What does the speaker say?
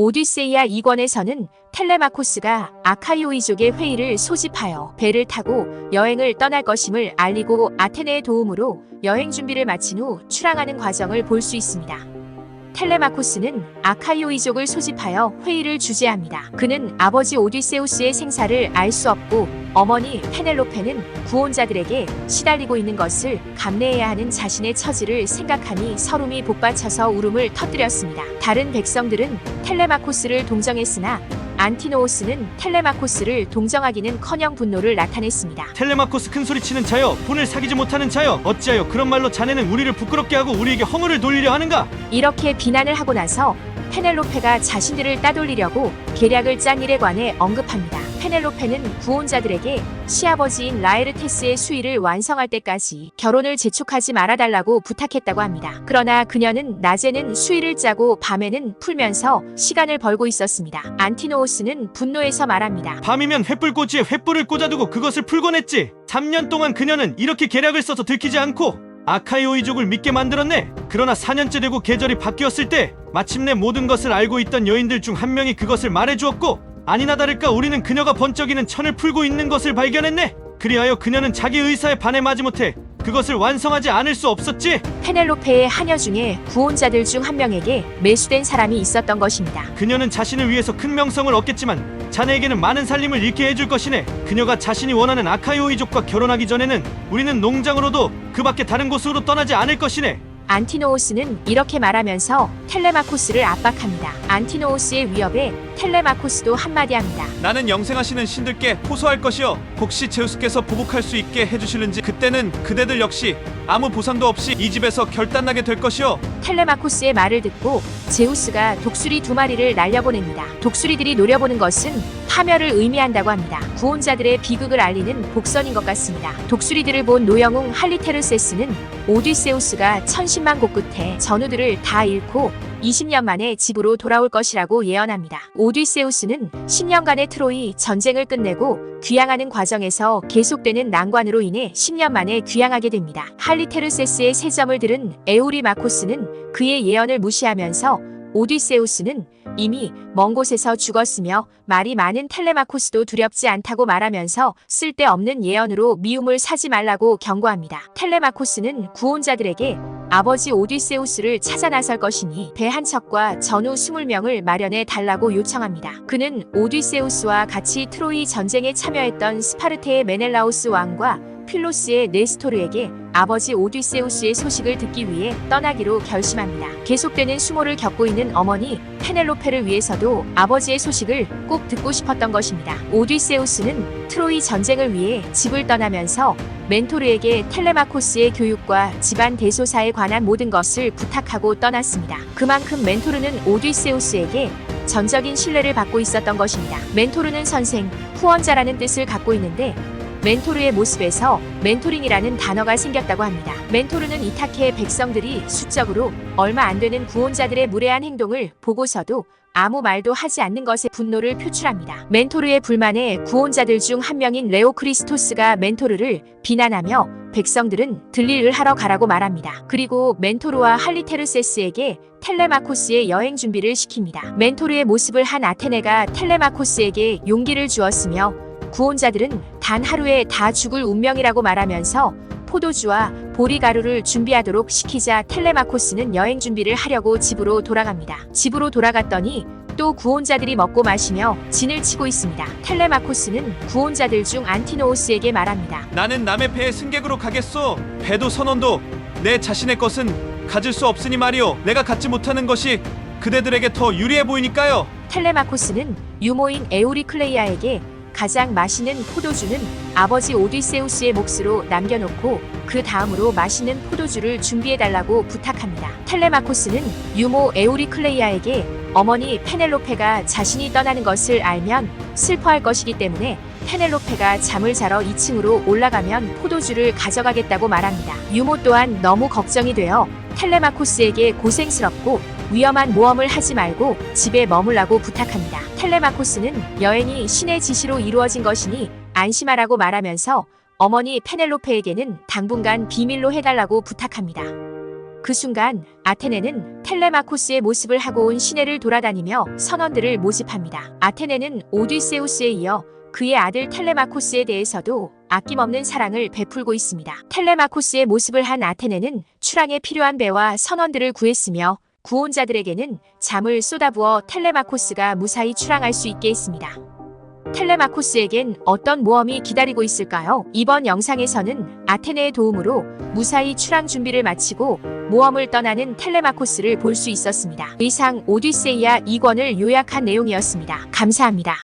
오디세이아 2권에서는 텔레마코스가 아카이오이족의 회의를 소집하여 배를 타고 여행을 떠날 것임을 알리고 아테네의 도움으로 여행 준비를 마친 후 출항하는 과정을 볼 수 있습니다. 텔레마코스는 아카이오이족을 소집하여 회의를 주재합니다. 그는 아버지 오디세우스의 생사를 알 수 없고 어머니 페넬로페는 구원자들에게 시달리고 있는 것을 감내해야 하는 자신의 처지를 생각하니 서름이 복받쳐서 울음을 터뜨렸습니다. 다른 백성들은 텔레마코스를 동정했으나 안티노오스는 텔레마코스를 동정하기는커녕 분노를 나타냈습니다. 텔레마코스 큰 소리 치는 자여 본을 사귀지 못하는 자여 어찌하여 그런 말로 자네는 우리를 부끄럽게 하고 우리에게 허물을 돌리려 하는가 이렇게 비난을 하고 나서 페넬로페가 자신들을 따돌리려고 계략을 짠 일에 관해 언급합니다. 페넬로페는 구원자들에게 시아버지인 라에르테스의 수의를 완성할 때까지 결혼을 재촉하지 말아달라고 부탁했다고 합니다. 그러나 그녀는 낮에는 수의를 짜고 밤에는 풀면서 시간을 벌고 있었습니다. 안티노오스는 분노해서 말합니다. 밤이면 횃불꽂이에 횃불을 꽂아두고 그것을 풀곤 했지 3년 동안 그녀는 이렇게 계략을 써서 들키지 않고 아카이오이족을 믿게 만들었네 그러나 4년째 되고 계절이 바뀌었을 때 마침내 모든 것을 알고 있던 여인들 중 한 명이 그것을 말해주었고 아니나 다를까 우리는 그녀가 번쩍이는 천을 풀고 있는 것을 발견했네 그리하여 그녀는 자기 의사에 반해 마지못해 그것을 완성하지 않을 수 없었지 페넬로페의 하녀 중에 구원자들 중 한 명에게 매수된 사람이 있었던 것입니다. 그녀는 자신을 위해서 큰 명성을 얻겠지만 자네에게는 많은 살림을 잃게 해줄 것이네. 그녀가 자신이 원하는 아카이오이족과 결혼하기 전에는 우리는 농장으로도 그 밖에 다른 곳으로 떠나지 않을 것이네. 안티노오스는 이렇게 말하면서 텔레마코스를 압박합니다. 안티노오스의 위협에 텔레마코스도 한마디 합니다. 나는 영생하시는 신들께 호소할 것이요 혹시 제우스께서 보복할 수 있게 해주실는지 그때는 그대들 역시 아무 보상도 없이 이 집에서 결단나게 될 것이요 텔레마코스의 말을 듣고 제우스가 독수리 두 마리를 날려보냅니다. 독수리들이 노려보는 것은 파멸을 의미한다고 합니다. 구원자들의 비극을 알리는 복선인 것 같습니다. 독수리들을 본 노영웅 할리테르세스는 오디세우스가 천신만 곳 끝에 전우들을 다 잃고 20년 만에 집으로 돌아올 것이라고 예언합니다. 오디세우스는 10년간의 트로이 전쟁을 끝내고 귀향하는 과정에서 계속되는 난관으로 인해 10년 만에 귀향하게 됩니다. 할리테르세스의 세 점을 들은 에우리마코스는 그의 예언을 무시하면서 오디세우스는 이미 먼 곳에서 죽었으며 말이 많은 텔레마코스도 두렵지 않다고 말하면서 쓸데없는 예언으로 미움을 사지 말라고 경고합니다. 텔레마코스는 구원자들에게 아버지 오디세우스를 찾아 나설 것이니 배 한 척과 전후 20명을 마련해 달라고 요청합니다. 그는 오디세우스와 같이 트로이 전쟁에 참여했던 스파르테의 메넬라우스 왕과 필로스의 네스토르에게 아버지 오디세우스의 소식을 듣기 위해 떠나기로 결심합니다. 계속되는 수모를 겪고 있는 어머니 페넬로페를 위해서도 아버지의 소식을 꼭 듣고 싶었던 것입니다. 오디세우스는 트로이 전쟁을 위해 집을 떠나면서 멘토르에게 텔레마코스의 교육과 집안 대소사에 관한 모든 것을 부탁하고 떠났습니다. 그만큼 멘토르는 오디세우스에게 전적인 신뢰를 받고 있었던 것입니다. 멘토르는 선생, 후원자라는 뜻을 갖고 있는데 멘토르의 모습에서 멘토링이라는 단어가 생겼다고 합니다. 멘토르는 이타케의 백성들이 수적으로 얼마 안 되는 구원자들의 무례한 행동을 보고서도 아무 말도 하지 않는 것에 분노를 표출합니다. 멘토르의 불만에 구원자들 중 한 명인 레오 크리스토스가 멘토르를 비난하며 백성들은 들릴을 하러 가라고 말합니다. 그리고 멘토르와 할리테르세스에게 텔레마코스의 여행 준비를 시킵니다. 멘토르의 모습을 한 아테네가 텔레마코스에게 용기를 주었으며 구원자들은 단 하루에 다 죽을 운명이라고 말하면서 포도주와 보리가루를 준비하도록 시키자 텔레마코스는 여행 준비를 하려고 집으로 돌아갑니다. 집으로 돌아갔더니 또 구원자들이 먹고 마시며 진을 치고 있습니다. 텔레마코스는 구원자들 중 안티노우스에게 말합니다. 나는 남의 배의 승객으로 가겠소 배도 선원도 내 자신의 것은 가질 수 없으니 말이오 내가 갖지 못하는 것이 그대들에게 더 유리해 보이니까요 텔레마코스는 유모인 에우리클레이아에게 가장 맛있는 포도주는 아버지 오디세우스의 몫으로 남겨놓고 그 다음으로 맛있는 포도주를 준비해달라고 부탁합니다. 텔레마코스는 유모 에우리클레이아에게 어머니 페넬로페가 자신이 떠나는 것을 알면 슬퍼할 것이기 때문에 페넬로페가 잠을 자러 2층으로 올라가면 포도주를 가져가겠다고 말합니다. 유모 또한 너무 걱정이 되어 텔레마코스에게 고생스럽고 위험한 모험을 하지 말고 집에 머물라고 부탁합니다. 텔레마코스는 여행이 신의 지시로 이루어진 것이니 안심하라고 말하면서 어머니 페넬로페에게는 당분간 비밀로 해달라고 부탁합니다. 그 순간 아테네는 텔레마코스의 모습을 하고 온 시내를 돌아다니며 선원들을 모집합니다. 아테네는 오디세우스에 이어 그의 아들 텔레마코스에 대해서도 아낌없는 사랑을 베풀고 있습니다. 텔레마코스의 모습을 한 아테네는 출항에 필요한 배와 선원들을 구했으며 구원자들에게는 잠을 쏟아부어 텔레마코스가 무사히 출항할 수 있게 했습니다. 텔레마코스에겐 어떤 모험이 기다리고 있을까요? 이번 영상에서는 아테네의 도움으로 무사히 출항 준비를 마치고 모험을 떠나는 텔레마코스를 볼 수 있었습니다. 이상 오디세이아 2권을 요약한 내용이었습니다. 감사합니다.